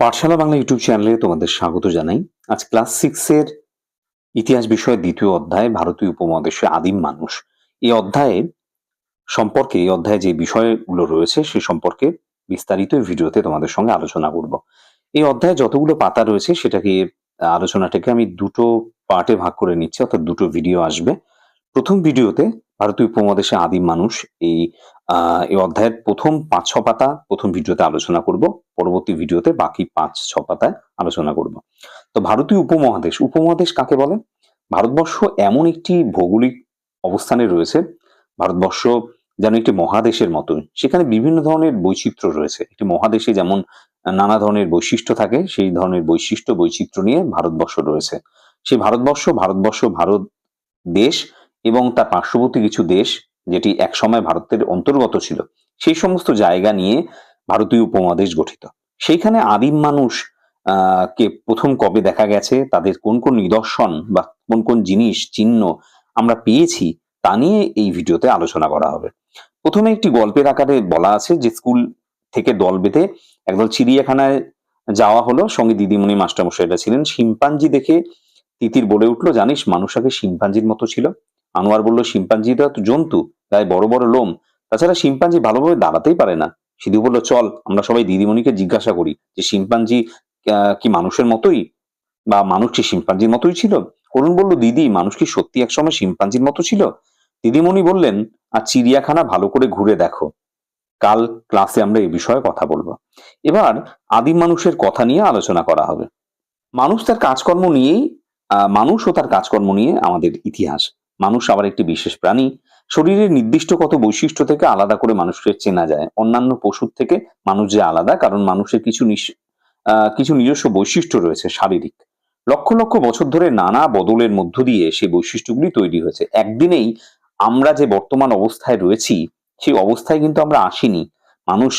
পাঠশালা Bangla YouTube চ্যানেলে তোমাদের স্বাগত জানাই। আজ ক্লাস সিক্স এর ইতিহাস বিষয়ের দ্বিতীয় অধ্যায়, ভারতীয় উপমহাদেশে আদিম মানুষ। এই অধ্যায়ে সম্পর্কে, এই অধ্যায়ে যে বিষয়গুলো রয়েছে, সে সম্পর্কে বিস্তারিত ভিডিওতে তোমাদের সঙ্গে আলোচনা করব। এই অধ্যায়ে যতগুলো পাতা রয়েছে, সেটাকে আলোচনাটাকে আমি দুটো পার্টে ভাগ করে নিচ্ছি, অর্থাৎ দুটো ভিডিও আসবে। প্রথম ভিডিওতে ভারতীয় উপমহাদেশে আদিম মানুষ এই এই অধ্যায়ের প্রথম পাঁচ, ছ পাতা প্রথম ভিডিওতে আলোচনা করব। পরবর্তী ভিডিওতে বাকি পাঁচ, ছ পাতায় আলোচনা করব। তো ভারতীয় উপমহাদেশ উপমহাদেশ কাকে বলে? ভারতবর্ষ এমন একটি ভৌগোলিক অবস্থানে রয়েছে। ভারতবর্ষ যেন একটি মহাদেশের মতোই সেখানে বিভিন্ন ধরনের বৈচিত্র্য রয়েছে। একটি মহাদেশে যেমন নানা ধরনের বৈশিষ্ট্য থাকে, সেই ধরনের বৈশিষ্ট্য, বৈচিত্র্য নিয়ে ভারতবর্ষ রয়েছে। সেই ভারতবর্ষ ভারতবর্ষ, ভারত দেশ এবং তার পার্শ্ববর্তী কিছু দেশ, যেটি একসময় ভারতের অন্তর্গত ছিল, সেই সমস্ত জায়গা নিয়ে ভারতীয় উপমহাদেশ গঠিত। সেইখানে আদিম মানুষ কে প্রথম কবে দেখা গেছে, তাদের কোন কোন নিদর্শন বা কোন কোন জিনিস, চিহ্ন আমরা পেয়েছি, তা নিয়ে এই ভিডিওতে আলোচনা করা হবে। প্রথমে একটি গল্পের আকারে বলা আছে যে স্কুল থেকে দল বেঁধে একদল চিড়িয়াখানায় যাওয়া হলো। সঙ্গে দিদিমণি মাস্টারমশাইরা ছিলেন। শিম্পাঞ্জি দেখে তিতির বলে উঠল, জানিস, মানুষ আগে শিম্পাঞ্জির মতো ছিল। আনোয়ার বলল, শিম্পাঞ্জিটা তো জন্তু, গায়ে বড় বড় লোম। তাছাড়া শিম্পাঞ্জি ভালোভাবে দাঁড়াতেই পারে না। সিধু বলল, চল, আমরা সবাই দিদিমণিকে জিজ্ঞাসা করি যে শিম্পাঞ্জি কি মানুষের মতোই? বা মানুষ কি শিম্পাঞ্জির মতোই ছিল? অরুণ বলল, দিদি, মানুষ কি সত্যি একসময় শিম্পাঞ্জির মতো ছিল? দিদিমণি বললেন, আর চিড়িয়াখানা ভালো করে ঘুরে দেখো। কাল ক্লাসে আমরা এই বিষয়ে কথা বলব। এবার আদিম মানুষের কথা নিয়ে আলোচনা করা হবে। মানুষ তার কাজকর্ম নিয়েই মানুষ ও তার কাজকর্ম নিয়ে আমাদের ইতিহাস। মানুষ আবার একটি বিশেষ প্রাণী। শরীরের নির্দিষ্ট কত বৈশিষ্ট্য থেকে আলাদা করে মানুষকে চেনা যায়। অন্যান্য পশুর থেকে মানুষ যে আলাদা, কারণ মানুষের কিছু কিছু নিজস্ব বৈশিষ্ট্য রয়েছে শারীরিক। লক্ষ লক্ষ বছর ধরে নানা বদলের মধ্য দিয়ে সেই বৈশিষ্ট্যগুলি তৈরি হয়েছে। একদিনেই আমরা যে বর্তমান অবস্থায় রয়েছি, সেই অবস্থায় কিন্তু আমরা আসিনি। মানুষ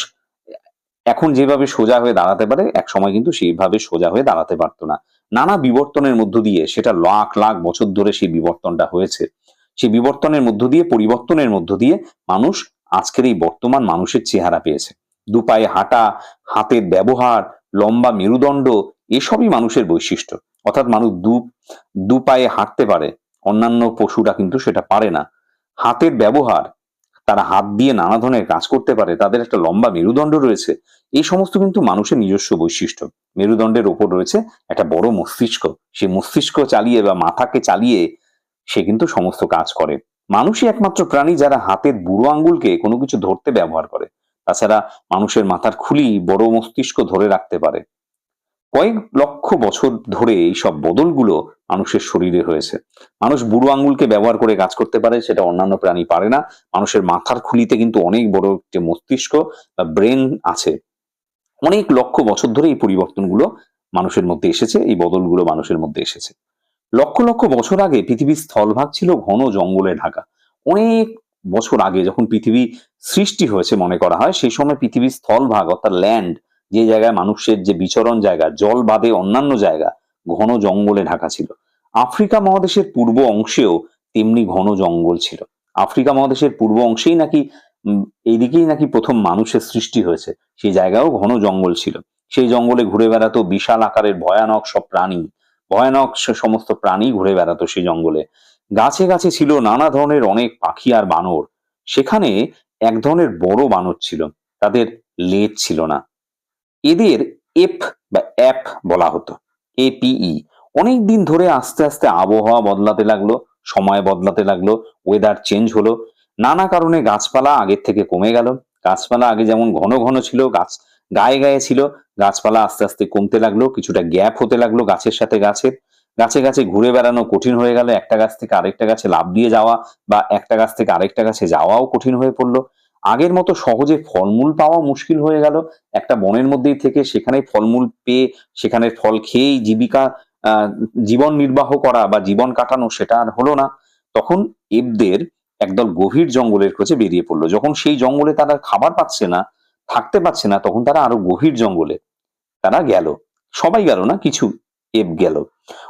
এখন যেভাবে সোজা হয়ে দাঁড়াতে পারে এক সময় কিন্তু সেইভাবে সোজা হয়ে দাঁড়াতে পারতো না। নানা বিবর্তনের মধ্য দিয়ে, সেটা লাখ লাখ বছর ধরে সেই বিবর্তনটা হয়েছে। সেই বিবর্তনের মধ্য দিয়ে, পরিবর্তনের মধ্য দিয়ে মানুষ আজকের এই বর্তমান মানুষের চেহারা পেয়েছে। দুপায়ে হাঁটা, হাতের ব্যবহার, লম্বা মেরুদণ্ড, এসবই মানুষের বৈশিষ্ট্য। অর্থাৎ মানুষ দু দু পায়ে হাঁটতে পারে, অন্যান্য পশুরা কিন্তু সেটা পারে না। হাতের ব্যবহার, তারা হাত দিয়ে নানা ধরনের কাজ করতে পারে, তাদের একটা লম্বা মেরুদণ্ড রয়েছে এই সমস্ত কিন্তু মানুষের নিজস্ব বৈশিষ্ট্য। মেরুদণ্ডের ওপর রয়েছে একটা বড় মস্তিষ্ক। সেই মস্তিষ্ক চালিয়ে বা মাথাকে চালিয়ে সে কিন্তু সমস্ত কাজ করে। মানুষই একমাত্র প্রাণী যারা হাতের বুড়ো আঙ্গুলকে কোনো কিছু ধরতে ব্যবহার করে। তাছাড়া মানুষের মাথার খুলি বড় মস্তিষ্ক ধরে রাখতে পারে। কয়েক লক্ষ বছর ধরে এই সব বদলগুলো মানুষের শরীরে হয়েছে। মানুষ বুড়ো আঙ্গুলকে ব্যবহার করে কাজ করতে পারে, সেটা অন্যান্য প্রাণী পারে না। মানুষের মাথার খুলিতে কিন্তু অনেক বড় একটি মস্তিষ্ক বা ব্রেন আছে। অনেক লক্ষ বছর ধরে এই পরিবর্তনগুলো মানুষের মধ্যে এসেছে, এই বদলগুলো মানুষের মধ্যে এসেছে। লক্ষ লক্ষ বছর আগে পৃথিবীর স্থলভাগ ছিল ঘন জঙ্গলে ঢাকা। অনেক বছর আগে যখন পৃথিবী সৃষ্টি হয়েছে মনে করা হয়, সেই সময় পৃথিবীর স্থলভাগ অর্থাৎ ল্যান্ড যে জায়গায় মানুষের যে বিচরণ জায়গা, জল বাদে অন্যান্য জায়গা, ঘন জঙ্গলে ঢাকা ছিল। আফ্রিকা মহাদেশের পূর্ব অংশেও তেমনি ঘন জঙ্গল ছিল। আফ্রিকা মহাদেশের পূর্ব অংশেই নাকি এইদিকেই নাকি প্রথম মানুষের সৃষ্টি হয়েছে। সেই জায়গায়ও ঘন জঙ্গল ছিল। সেই জঙ্গলে ঘুরে বেড়াতো বিশাল আকারের ভয়ানক সব প্রাণী। ভয়ানক সমস্ত প্রাণী ঘুরে বেড়াতো সেই জঙ্গলে। গাছে গাছে ছিল নানা ধরনের অনেক পাখি আর বানর। সেখানে এক ধরনের বড় বানর ছিল। তাদের লেজ ছিল না। এদের এফ বা অ্যাপ বলা হতো এপিই অনেক দিন ধরে আস্তে আস্তে আবহাওয়া বদলাতে লাগল, সময় বদলাতে লাগল ওয়েদার চেঞ্জ হলো। নানা কারণে গাছপালা আগের থেকে কমে গেল। গাছপালা আগে যেমন ঘন ঘন ছিল, গাছ গায়ে গায়ে ছিল, গাছপালা আস্তে আস্তে কমতে লাগল, কিছুটা গ্যাপ হতে লাগল গাছের সাথে গাছের গাছে গাছে ঘুরে বেড়ানো কঠিন হয়ে গেল, একটা গাছ থেকে আরেকটা গাছে লাভ দিয়ে যাওয়া বা একটা গাছ থেকে আরেকটা গাছে যাওয়াও কঠিন হয়ে পড়ল। আগের মতো সহজে ফলমূল পাওয়া মুশকিল হয়ে গেল। একটা বনের মধ্যেই থেকে সেখানে ফলমূল পেয়ে, সেখানে ফল খেয়েই জীবিকা জীবন নির্বাহ করা বা জীবন কাটানো সেটা আর হলো না। তখন এবদের একদল গভীর জঙ্গলের খোঁজে বেরিয়ে পড়ল। যখন সেই জঙ্গলে তারা খাবার পাচ্ছে না, থাকতে পারছে না, তখন তারা আরও গভীর জঙ্গলে তারা গেল। সবাই গেল না, কিছু এব গেল।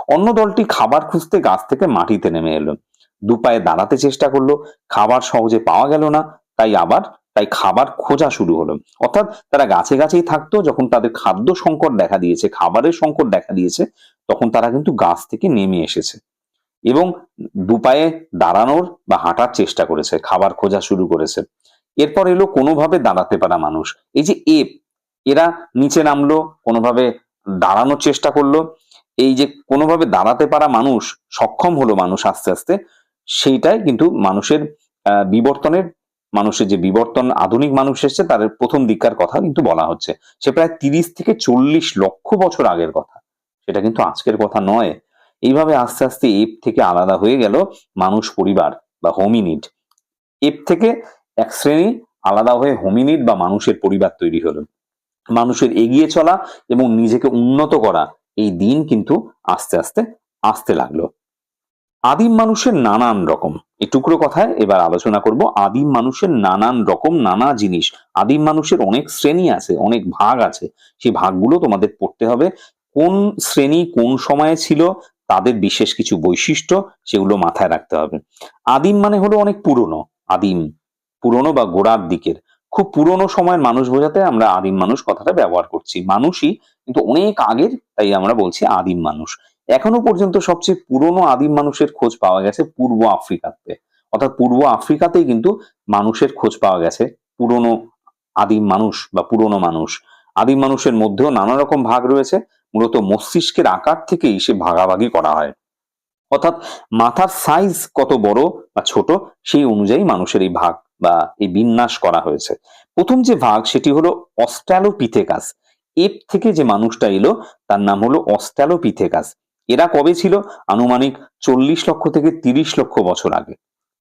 অন্য দলটি খাবার খুঁজতে গাছ থেকে মাটিতে নেমে এলো। দু পায়ে দাঁড়াতে চেষ্টা করল, খাবার সহজে পাওয়া গেল না, তাই আবার, তাই খাবার খোঁজা শুরু হলো। অর্থাৎ তারা গাছে গাছেই থাকতো, যখন তাদের খাদ্য সংকট দেখা দিয়েছে, খাবারের সংকট দেখা দিয়েছে, তখন তারা কিন্তু গাছ থেকে নেমে এসেছে। এবং দুপায়ে দাঁড়ানোর বা হাঁটার চেষ্টা করেছে, খাবার খোঁজা শুরু করেছে। এরপর এলো কোনোভাবে দাঁড়াতে পারা মানুষ। এই যে এপ এরা নিচে নামলো, কোনোভাবে দাঁড়ানোর চেষ্টা করল। এই যে কোনোভাবে দাঁড়াতে পারা মানুষ, সক্ষম হলো মানুষ আস্তে আস্তে, সেইটাই কিন্তু মানুষের বিবর্তনের, মানুষের যে বিবর্তন, আধুনিক মানুষ এসেছে তার প্রথম দিককার কথা কিন্তু বলা হচ্ছে। সে প্রায় তিরিশ থেকে চল্লিশ লক্ষ বছর আগের কথা। সেটা কিন্তু আজকের কথা নয়। এইভাবে আস্তে আস্তে এপ থেকে আলাদা হয়ে গেল মানুষ পরিবার বা হোমিনিড এপ থেকে এক শ্রেণি আলাদা হয়ে হোমিনিড বা মানুষের পরিবার তৈরি হলো। মানুষের এগিয়ে চলা এবং নিজেকে উন্নত করা এই দিন কিন্তু আস্তে আস্তে আসতে লাগল। আদিম মানুষের নানান রকম। এই টুকরো কথায় এবার আলোচনা করব। আদিম মানুষের নানান রকম নানা জিনিস। আদিম মানুষের অনেক শ্রেণি আছে, অনেক ভাগ আছে। সেই ভাগগুলো তোমাদের পড়তে হবে। কোন শ্রেণি কোন সময়ে ছিল তাদের বিশেষ কিছু বৈশিষ্ট্য সেগুলো মাথায় রাখতে হবে। আদিম মানে হলো অনেক পুরনো, আদিম। পুরনো বা গোড়ার দিকের। খুব পুরনো সময়ের মানুষ বোঝাতে আমরা আদিম মানুষ কথাটা ব্যবহার করছি। মানুষই কিন্তু অনেক আগের, তাই আমরা বলছি আদিম মানুষ। এখনও পর্যন্ত সবচেয়ে পুরনো আদিম মানুষের খোঁজ পাওয়া গেছে পূর্ব আফ্রিকাতে। অর্থাৎ পূর্ব আফ্রিকাতেই কিন্তু মানুষের খোঁজ পাওয়া গেছে। পুরনো আদিম মানুষ বা পুরনো মানুষ। আদিম মানুষের মধ্যেও নানা রকম ভাগ রয়েছে। মূলত মস্তিষ্কের আকার থেকেই সে ভাগাভাগি করা হয়। অর্থাৎ মাথার সাইজ কত বড় বা ছোট সেই অনুযায়ী মানুষের এই ভাগ বা এই বিন্যাস করা হয়েছে। প্রথম যে ভাগ সেটি হলো অস্ট্রালোপিথেকাস এপ থেকে যে মানুষটা এলো তার নাম হলো অস্ট্যালোপিথেকাস। এরা কবে ছিল? আনুমানিক চল্লিশ লক্ষ থেকে তিরিশ লক্ষ বছর আগে।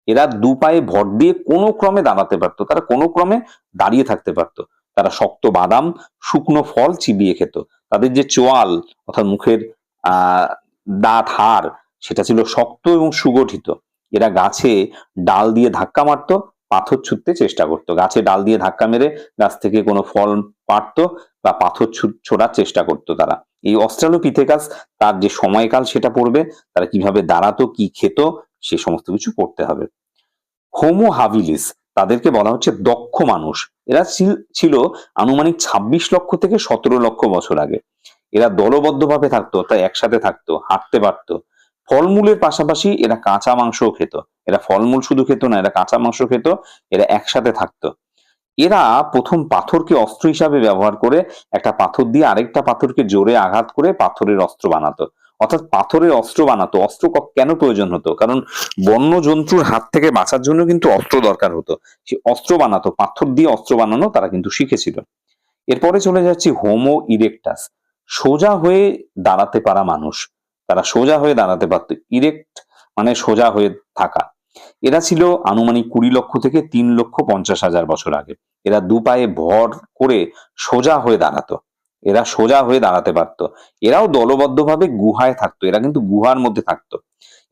এরা দু পায়ে ভর দিয়ে কোনো ক্রমে দাঁড়াতে পারতো। তারা কোনো ক্রমে দাঁড়িয়ে থাকতে পারতো। তারা শক্ত বাদাম, শুকনো ফল চিবিয়ে খেত। তাদের যে চোয়াল, অর্থাৎ মুখের দাঁত, হাড়, সেটা ছিল শক্ত এবং সুগঠিত। এরা গাছে ডাল দিয়ে ধাক্কা মারতো, পাথর ছুটতে চেষ্টা করতো। গাছে ডাল দিয়ে ধাক্কা মেরে গাছ থেকে কোনো ফল পারতো বা পাথর ছোড়ার চেষ্টা করতো তারা। এই অস্ট্রালোপিথেকাস, তার যে সময়কাল সেটা পড়বে, তারা কীভাবে দাঁড়াতো, কি খেত, সে সমস্ত কিছু পড়তে হবে। হোমো হাভিলিস তাদেরকে বলা হচ্ছে দক্ষ মানুষ। এরা ছিল- আনুমানিক ২৬ লক্ষ থেকে সতেরো লক্ষ বছর আগে। এরা দলবদ্ধভাবে থাকতো অর্থাৎ একসাথে থাকতো, হাঁটতে পারতো। ফলমূলের পাশাপাশি এরা কাঁচা মাংসও খেত। এরা ফলমূল শুধু খেত না, এরা কাঁচা মাংস খেত, এরা একসাথে থাকতো। এরা প্রথম পাথরকে অস্ত্র হিসাবে ব্যবহার করে একটা পাথর দিয়ে আরেকটা পাথরকে জোরে আঘাত করে পাথরের অস্ত্র বানাতো। অর্থাৎ পাথরের অস্ত্র বানাতো, অস্ত্র কেন প্রয়োজন হতো? কারণ বন্য জন্তুর হাত থেকে বাঁচার জন্য কিন্তু অস্ত্র দরকার হতো। সে অস্ত্র বানাতো, পাথর দিয়ে অস্ত্র বানানো তারা কিন্তু শিখেছিল। এরপরে চলে যাচ্ছি হোমো ইরেকটাস সোজা হয়ে দাঁড়াতে পারা মানুষ। তারা সোজা হয়ে দাঁড়াতে পারতো। ইরেক্ট মানে সোজা হয়ে থাকা। এরা ছিল আনুমানিক কুড়ি লক্ষ থেকে তিন লক্ষ পঞ্চাশ হাজার বছর আগে। এরা দু পায়ে ভর করে সোজা হয়ে দাঁড়াতো। এরা সোজা হয়ে দাঁড়াতে পারতো। এরাও দলবদ্ধভাবে গুহায় থাকতো, এরা কিন্তু গুহার মধ্যে থাকতো।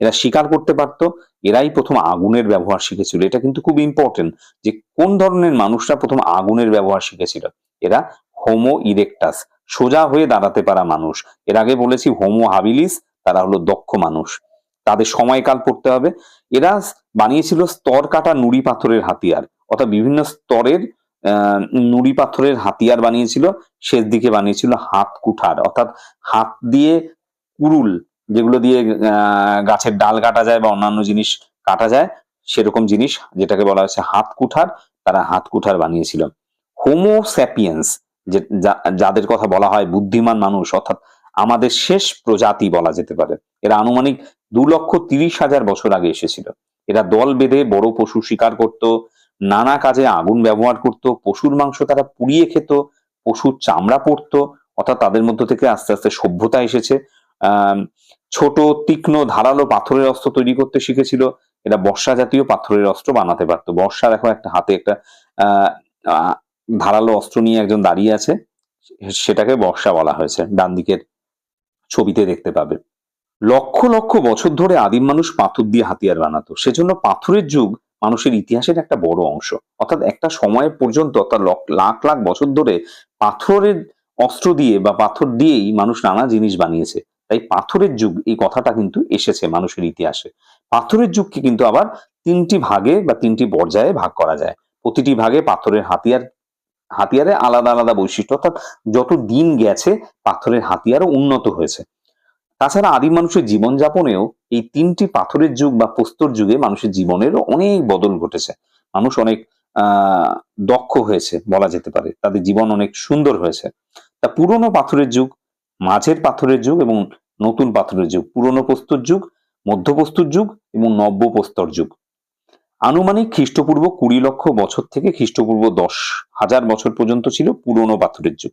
এরা শিকার করতে পারতো, এরাই প্রথম আগুনের ব্যবহার শিখেছিল। এটা কিন্তু খুব ইম্পর্টেন্ট যে কোন ধরনের মানুষরা প্রথম আগুনের ব্যবহার শিখেছিল। এরা হোমো ইরেকটাস সোজা হয়ে দাঁড়াতে পারা মানুষ। এর আগে বলেছি হোমো হাবিলিস তারা হলো দক্ষ মানুষ। তাদের সময়কাল পড়তে হবে। এরা বানিয়েছিল স্তর কাটা নুড়ি পাথরের হাতিয়ার, অর্থাৎ বিভিন্ন স্তরের নুড়ি পাথরের হাতিয়ার বানিয়েছিল শেষ দিকে বানিয়েছিল হাত কুঠার। অর্থাৎ হাত দিয়ে কুরুল যেগুলো দিয়ে গাছের ডাল কাটা যায় বা অন্যান্য জিনিস কাটা যায়, সেরকম জিনিস যেটাকে বলা হয়েছে হাত কুঠার, তারা হাত কুঠার বানিয়েছিল। হোমো স্যাপিয়েন্স যে, যা- যাদের কথা বলা হয় বুদ্ধিমান মানুষ, অর্থাৎ আমাদের শেষ প্রজাতি বলা যেতে পারে, এরা আনুমানিক দু লক্ষ তিরিশ হাজার বছর আগে এসেছিল। এরা দল বেঁধে বড় পশু শিকার করত নানা কাজে আগুন ব্যবহার করত, পশুর মাংস তারা পুড়িয়ে খেত, পশুর চামড়া পড়তো, অর্থাৎ তাদের মধ্য থেকে আস্তে আস্তে সভ্যতা এসেছে। ছোট তীক্ষ্ণ ধারালো পাথরের অস্ত্র তৈরি করতে শিখেছিল। এটা বর্ষা জাতীয় পাথরের অস্ত্র বানাতে পারতো। বর্ষা দেখো একটা হাতে একটা ধারালো অস্ত্র নিয়ে একজন দাঁড়িয়ে আছে। সেটাকে বর্ষা বলা হয়েছে। ডান দিকের ছবিতে দেখতে পাবে। লক্ষ লক্ষ বছর ধরে আদিম মানুষ পাথর দিয়ে হাতিয়ার বানাতো। সেজন্য পাথরের যুগ মানুষের ইতিহাসের একটা বড় অংশ। অর্থাৎ একটা সময় পর্যন্ত, অর্থাৎ লাখ লাখ বছর ধরে পাথরের অস্ত্র দিয়ে বা পাথর দিয়েই মানুষ নানা জিনিস বানিয়েছে। তাই পাথরের যুগ, এই কথাটা কিন্তু এসেছে মানুষের ইতিহাসে। পাথরের যুগকে কিন্তু আবার তিনটি ভাগে বা তিনটি পর্যায়ে ভাগ করা যায়। প্রতিটি ভাগে পাথরের হাতিয়ার, হাতিয়ারে আলাদা আলাদা বৈশিষ্ট্য। অর্থাৎ যত দিন গেছে, পাথরের হাতিয়ারও উন্নত হয়েছে। তাছাড়া আদিম মানুষের জীবনযাপনেও এই তিনটি পাথরের যুগ বা প্রস্তর যুগে মানুষের জীবনের অনেক বদল ঘটেছে। মানুষ অনেক দক্ষ হয়েছে বলা যেতে পারে। তাদের জীবন অনেক সুন্দর হয়েছে। তা পুরনো পাথরের যুগ, মাঝের পাথরের যুগ এবং নতুন পাথরের যুগ, পুরনো প্রস্তর যুগ মধ্যপ্রস্তর যুগ এবং নব্য প্রস্তর যুগ। আনুমানিক খ্রিস্টপূর্ব কুড়ি লক্ষ বছর থেকে খ্রিস্টপূর্ব দশ হাজার বছর পর্যন্ত ছিল পুরনো পাথরের যুগ।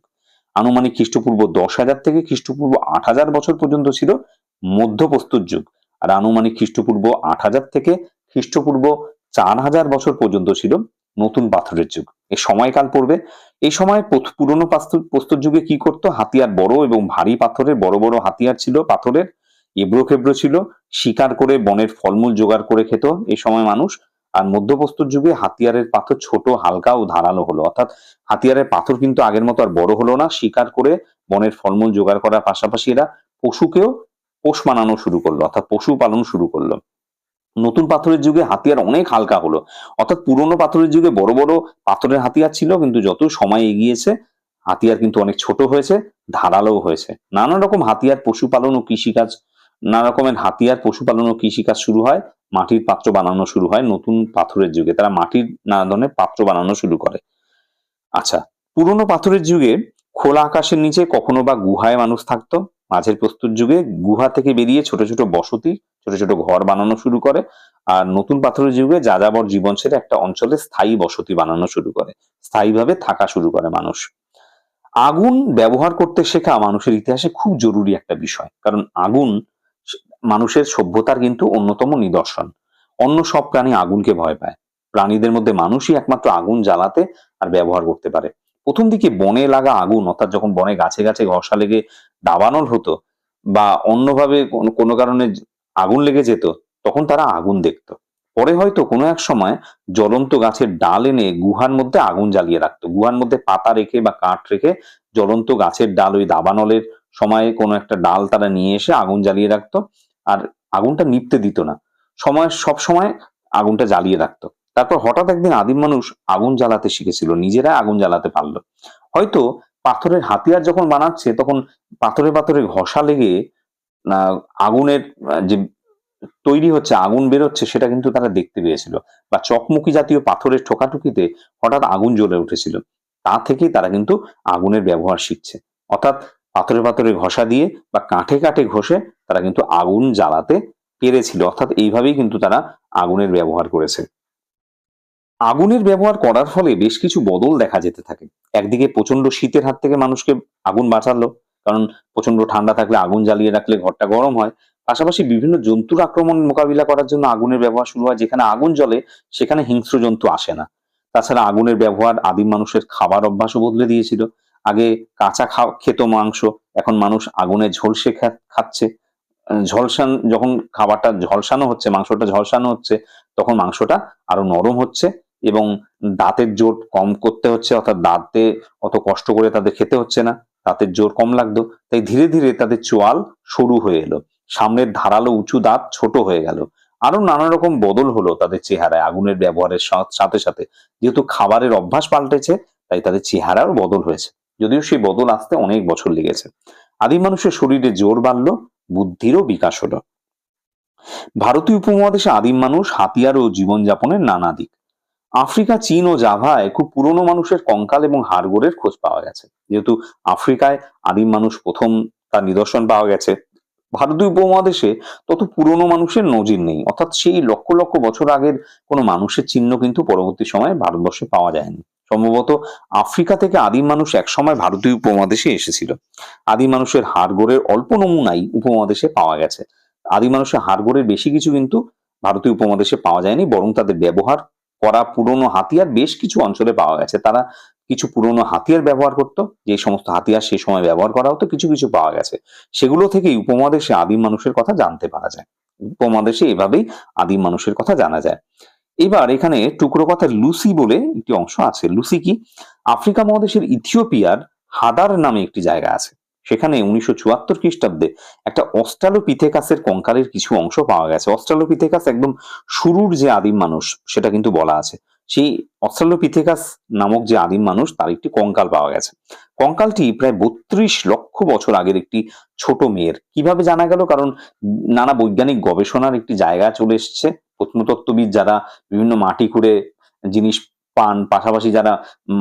আনুমানিক খ্রিস্টপূর্ব দশ হাজার থেকে খ্রিস্টপূর্ব আট হাজার বছর পর্যন্ত ছিল মধ্যপ্রস্তর যুগ। আর আনুমানিক খ্রিস্টপূর্ব আট হাজার থেকে খ্রিস্টপূর্ব চার হাজার বছর পর্যন্ত ছিল নতুন পাথরের যুগ। এই সময়কাল পড়বে। এই সময় পুরনো প্রস্তর যুগে কি করতো? হাতিয়ার বড় এবং ভারী পাথরের, বড় বড় হাতিয়ার ছিল পাথরের। এবড়ো খেবড়ো ছিল। শিকার করে বনের ফলমূল জোগাড় করে খেত। এই সময় মানুষ আর মধ্যপ্রস্তর যুগে হাতিয়ারের পাথর ছোট হালকা ও ধারালো হলো। অর্থাৎ হাতিয়ারের পাথর কিন্তু আগের মতো আর বড় হলো না। শিকার করে বনের ফলমূল জোগাড় করার পাশাপাশি এরা পশুকেও পোষ মানানো শুরু করল, অর্থাৎ পশু পালন শুরু করল। নতুন পাথরের যুগে হাতিয়ার অনেক হালকা হলো। অর্থাৎ পুরনো পাথরের যুগে বড় বড় পাথরের হাতিয়ার ছিল, কিন্তু যত সময় এগিয়েছে, হাতিয়ার কিন্তু অনেক ছোট হয়েছে ধারালো হয়েছে। নানা রকম হাতিয়ার পশুপালন ও কৃষিকাজ, নানা রকমের হাতিয়ার পশুপালন ও কৃষিকাজ শুরু হয়। মাটির পাত্র বানানো শুরু হয় নতুন পাথরের যুগে। তারা মাটির নানা ধরনের পাত্র বানানো শুরু করে। আচ্ছা পুরনো পাথরের যুগে খোলা আকাশের নিচে কখনো বা গুহায় মানুষ থাকতো? মাঝের প্রস্তুত যুগে গুহা থেকে বেরিয়ে ছোট ছোট বসতি, ছোট ছোট ঘর বানানো শুরু করে আর নতুন পাথরের যুগে যাযাবর জীবন ছেড়ে একটা অঞ্চলে স্থায়ী বসতি বানানো শুরু করে। স্থায়ীভাবে থাকা শুরু করে মানুষ। আগুন ব্যবহার করতে শেখা মানুষের ইতিহাসে খুব জরুরি একটা বিষয়। কারণ আগুন মানুষের সভ্যতার কিন্তু অন্যতম নিদর্শন। অন্য সব প্রাণী আগুনকে ভয় পায়। প্রাণীদের মধ্যে মানুষই একমাত্র আগুন জ্বালাতে আর ব্যবহার করতে পারে। প্রথম দিকে বনে লাগা আগুন, অর্থাৎ যখন বনে গাছে গাছে ঘষা লেগে দাবানল হতো বা অন্যভাবে কোনো- কারণে আগুন লেগে যেত, তখন তারা আগুন দেখতো। পরে হয়তো কোনো এক সময় জ্বলন্ত গাছের ডাল এনে গুহার মধ্যে আগুন জ্বালিয়ে রাখতো। গুহার মধ্যে পাতা রেখে বা কাঠ রেখে জ্বলন্ত গাছের ডাল ওই দাবানলের সময়ে কোনো একটা ডাল তারা নিয়ে এসে আগুন জ্বালিয়ে রাখতো। আর আগুনটা নিপতে দিত না। সময়, সব সময় আগুনটা জ্বালিয়ে রাখতো। তারপর হঠাৎ একদিন আদিম মানুষ আগুন জ্বালাতে শিখেছিল, নিজেরা আগুন জ্বালাতে পারল। হয়তো পাথরের হাতিয়ার যখন বানাচ্ছে, তখন পাথরে পাথরে ঘষা লেগে আগুনের যে তৈরি হচ্ছে, আগুন বেরোচ্ছে, সেটা কিন্তু তারা দেখতে পেয়েছিল। বা চকমুকি জাতীয় পাথরের ঠোকাঠুকিতে হঠাৎ আগুন জ্বলে উঠেছিল। তা থেকেই তারা কিন্তু আগুনের ব্যবহার শিখছে। অর্থাৎ পাথরে পাথরে ঘষা দিয়ে বা কাঠে কাঠে ঘষে তারা কিন্তু আগুন জ্বালাতে পেরেছিল। অর্থাৎ এইভাবেই কিন্তু তারা আগুনের ব্যবহার করেছে। আগুনের ব্যবহার করার ফলে বেশ কিছু বদল দেখা যেতে থাকে। একদিকে প্রচণ্ড শীতের হাত থেকে মানুষকে আগুন বাঁচালো, কারণ প্রচণ্ড ঠান্ডা থাকলে আগুন জ্বালিয়ে রাখলে ঘরটা গরম হয়। পাশাপাশি বিভিন্ন জন্তুর আক্রমণ মোকাবিলা করার জন্য আগুনের ব্যবহার শুরু হয়। যেখানে আগুন জ্বলে সেখানে হিংস্র জন্তু আসে না। তাছাড়া আগুনের ব্যবহার আদিম মানুষের খাবার অভ্যাসও বদলে দিয়েছিল। আগে কাঁচা খা- খেত মাংস, এখন মানুষ আগুনে ঝলসে খাচ্ছে। ঝলসান, যখন খাবারটা ঝলসানো হচ্ছে, মাংসটা ঝলসানো হচ্ছে, তখন মাংসটা আরও নরম হচ্ছে এবং দাঁতের জোর কম করতে হচ্ছে, অর্থাৎ দাঁতে অত কষ্ট করে তাদের খেতে হচ্ছে না, দাঁতের জোর কম লাগতো। তাই ধীরে ধীরে তাদের চোয়াল সরু হয়ে এলো। সামনের ধারালো উঁচু দাঁত ছোট হয়ে গেল। আরও নানা রকম বদল হলো তাদের চেহারায় আগুনের ব্যবহারের সাথে সাথে। যেহেতু খাবারের অভ্যাস পাল্টেছে, তাই তাদের চেহারারও বদল হয়েছে। যদিও সেই বদল আসতে অনেক বছর লেগেছে। আদিম মানুষের শরীরে জোর বাড়লো, বুদ্ধিরও বিকাশ হলো। ভারতীয় উপমহাদেশে আদিম মানুষ হাতিয়ার ও জীবনযাপনের নানা দিক। আফ্রিকা, চীন ও জাভায় খুব পুরনো মানুষের কঙ্কাল এবং হাড়গোড়ের খোঁজ পাওয়া গেছে। যেহেতু আফ্রিকায় আদিম মানুষ প্রথম তার নিদর্শন পাওয়া গেছে, ভারতীয় উপমহাদেশে তত পুরনো মানুষের নজির নেই। অর্থাৎ সেই লক্ষ লক্ষ বছর আগের কোনো মানুষের চিহ্ন কিন্তু পরবর্তী সময়ে ভারতবর্ষে পাওয়া যায়নি। সম্ভবত আফ্রিকা থেকে আদিম মানুষ একসময় ভারতীয় উপমহাদেশে এসেছিল। আদিম মানুষের হাড়গোড়ের অল্প নমুনাই উপমহাদেশে পাওয়া গেছে। আদিম মানুষের হাড়গোড়ের বেশি কিছু কিন্তু ভারতীয় উপমহাদেশে পাওয়া যায়নি, বরং তাদের ব্যবহার করা পুরনো হাতিয়ার বেশ কিছু অঞ্চলে পাওয়া গেছে। তারা কিছু পুরনো হাতিয়ার ব্যবহার করতো, যে সমস্ত হাতিয়ার সেই সময় ব্যবহার করা হতো, কিছু কিছু পাওয়া গেছে। সেগুলো থেকেই উপমহাদেশে আদিম মানুষের কথা জানতে পারা যায়। উপমহাদেশে এভাবেই আদিম মানুষের কথা জানা যায়। এবার এখানে টুকরো কথা লুসি বলে একটি অংশ আছে। লুসি কি? আফ্রিকা মহাদেশের ইথিওপিয়ার হাদার নামে একটি জায়গা আছে। সেখানে উনিশশো চুয়াত্তর খ্রিস্টাব্দে একটা অস্ট্রালোপিথেকাসের কঙ্কালের কিছু অংশ পাওয়া গেছে। অস্ট্রালোপিথেকাস একদম শুরুর যে আদিম মানুষ, সেটা কিন্তু বলা আছে। সেই অস্ট্রালোপিথেকাস নামক যে আদিম মানুষ, তার একটি কঙ্কাল পাওয়া গেছে। কঙ্কালটি প্রায় বত্রিশ লক্ষ বছর আগের একটি ছোট মেয়ের। কীভাবে জানা গেল? কারণ নানা বৈজ্ঞানিক গবেষণার একটি জায়গা চলে এসছে। প্রত্নতত্ত্ববিদ যারা বিভিন্ন মাটি খুঁড়ে জিনিস পান, পাশাপাশি যারা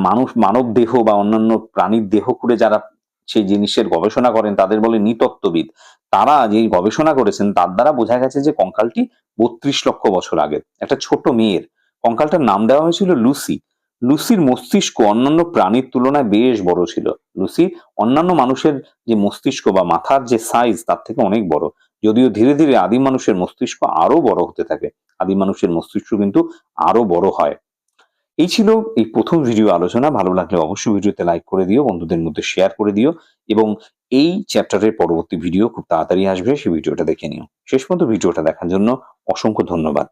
মানুষ মানব দেহ বা অন্যান্য প্রাণীর দেহ খুঁড়ে যারা সেই জিনিসের গবেষণা করেন, তাদের বলে নৃতত্ত্ববিদ। তারা যে গবেষণা করেছেন, তার দ্বারা বোঝা গেছে যে কঙ্কালটি বত্রিশ লক্ষ বছর আগে, একটা ছোট মেয়ের। কঙ্কালটার নাম দেওয়া হয়েছিল লুসি। লুসির মস্তিষ্ক অন্যান্য প্রাণীর তুলনায় বেশ বড় ছিল। লুসি অন্যান্য মানুষের যে মস্তিষ্ক বা মাথার যে সাইজ তার থেকে অনেক বড়। যদিও ধীরে ধীরে আদিম মানুষের মস্তিষ্ক আরও বড় হতে থাকে। আদিম মানুষের মস্তিষ্ক কিন্তু আরও বড় হয়। এই ছিল এই প্রথম ভিডিও আলোচনা। ভালো লাগলে অবশ্যই ভিডিওতে লাইক করে দিও, বন্ধুদের মধ্যে শেয়ার করে দিও এবং এই চ্যাপ্টারের পরবর্তী ভিডিও খুব তাড়াতাড়ি আসবে, সেই ভিডিওটা দেখে নিও। শেষ পর্যন্ত ভিডিওটা দেখার জন্য অসংখ্য ধন্যবাদ।